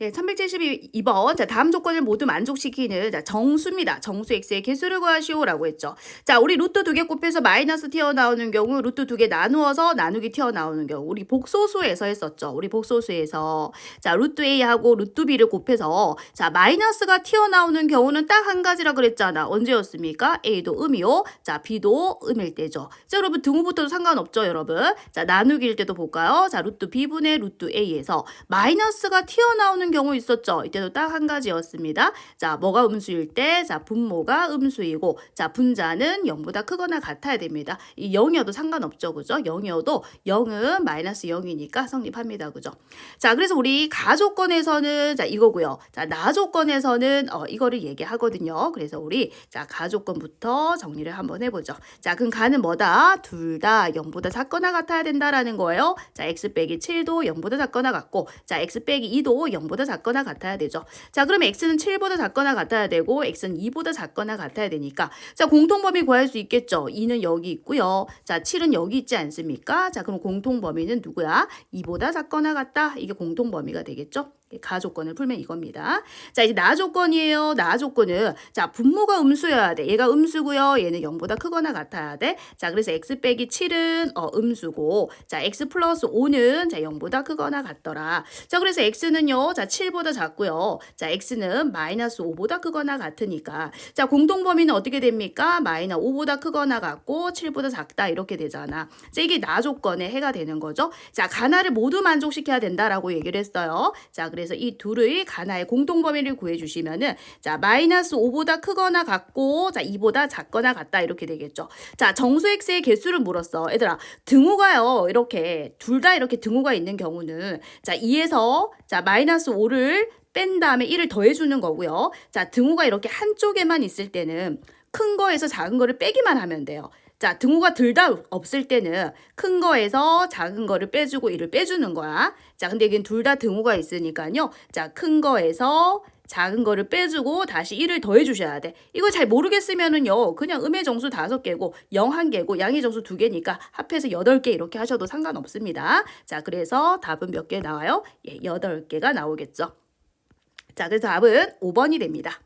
네, 1172번. 자, 다음 조건을 모두 만족시키는 자, 정수입니다. 정수 x의 개수를 구하시오라고 했죠. 자, 우리 루트 두 개 곱해서 마이너스 튀어나오는 경우, 루트 두 개 나누어서 나누기 튀어나오는 경우, 우리 복소수에서 했었죠. 우리 복소수에서. 자, 루트 a하고 루트 b를 곱해서, 자, 마이너스가 튀어나오는 경우는 딱 한 가지라 그랬잖아. 언제였습니까? a도 음이요. 자, b도 음일 때죠. 자, 여러분, 등호부터도 상관없죠, 여러분. 자, 나누기일 때도 볼까요? 자, 루트 b분의 루트 a에서 마이너스가 튀어나오는 경우 있었죠. 이때도 딱 한 가지였습니다. 자, 뭐가 음수일 때? 자, 분모가 음수이고, 자, 분자는 0보다 크거나 같아야 됩니다. 이 0이어도 상관없죠. 그죠? 0이어도 0은 마이너스 0이니까 성립합니다. 그죠? 자, 그래서 우리 가조건에서는 자, 이거고요. 자, 나조건에서는 어, 이거를 얘기하거든요. 그래서 우리 자, 가조건부터 정리를 한번 해보죠. 자, 그럼 가는 뭐다? 둘 다 0보다 작거나 같아야 된다라는 거예요. 자, x 빼기 7도 0보다 작거나 같고, 자, x 빼기 2도 0보다 작거나 같아야 되죠. 자, 그럼 x는 7보다 작거나 같아야 되고, x는 2보다 작거나 같아야 되니까, 자, 공통범위 구할 수 있겠죠. 2는 여기 있고요. 자, 7은 여기 있지 않습니까? 자, 그럼 공통범위는 누구야? 2보다 작거나 같다. 이게 공통범위가 되겠죠. 가 조건을 풀면 이겁니다. 자, 이제 나 조건이에요. 나 조건은 자, 분모가 음수여야 돼. 얘가 음수고요. 얘는 0보다 크거나 같아야 돼. 자, 그래서 x 빼기 7은 어, 음수고 자, x 플러스 5는 자, 0보다 크거나 같더라. 자, 그래서 x는요. 자, 7보다 작고요. 자, x는 마이너스 5보다 크거나 같으니까 자, 공통 범위는 어떻게 됩니까? 마이너스 5보다 크거나 같고 7보다 작다 이렇게 되잖아. 자, 이게 나 조건에 해가 되는 거죠. 자, 가나를 모두 만족시켜야 된다라고 얘기를 했어요. 자, 그래서 이 둘의 가나의 공통 범위를 구해 주시면은 자, 마이너스 5보다 크거나 같고 자, 2보다 작거나 같다 이렇게 되겠죠. 자, 정수 x의 개수를 물었어. 얘들아, 등호가요. 이렇게 둘 다 이렇게 등호가 있는 경우는 자, 2에서 자, 마이너스 5를 뺀 다음에 1을 더해 주는 거고요. 자, 등호가 이렇게 한쪽에만 있을 때는 큰 거에서 작은 거를 빼기만 하면 돼요. 자, 등호가 둘다 없을 때는 큰 거에서 작은 거를 빼주고 이를 빼주는 거야. 자, 근데 여긴 둘 다 등호가 있으니까요. 자, 큰 거에서 작은 거를 빼주고 다시 1을 더해 주셔야 돼. 이거 잘 모르겠으면은요. 그냥 음의 정수 다섯 개고 0한 개고 양의 정수 두 개니까 합해서 여덟 개 이렇게 하셔도 상관없습니다. 자, 그래서 답은 몇 개 나와요? 예, 여덟 개가 나오겠죠. 자, 그래서 답은 5번이 됩니다.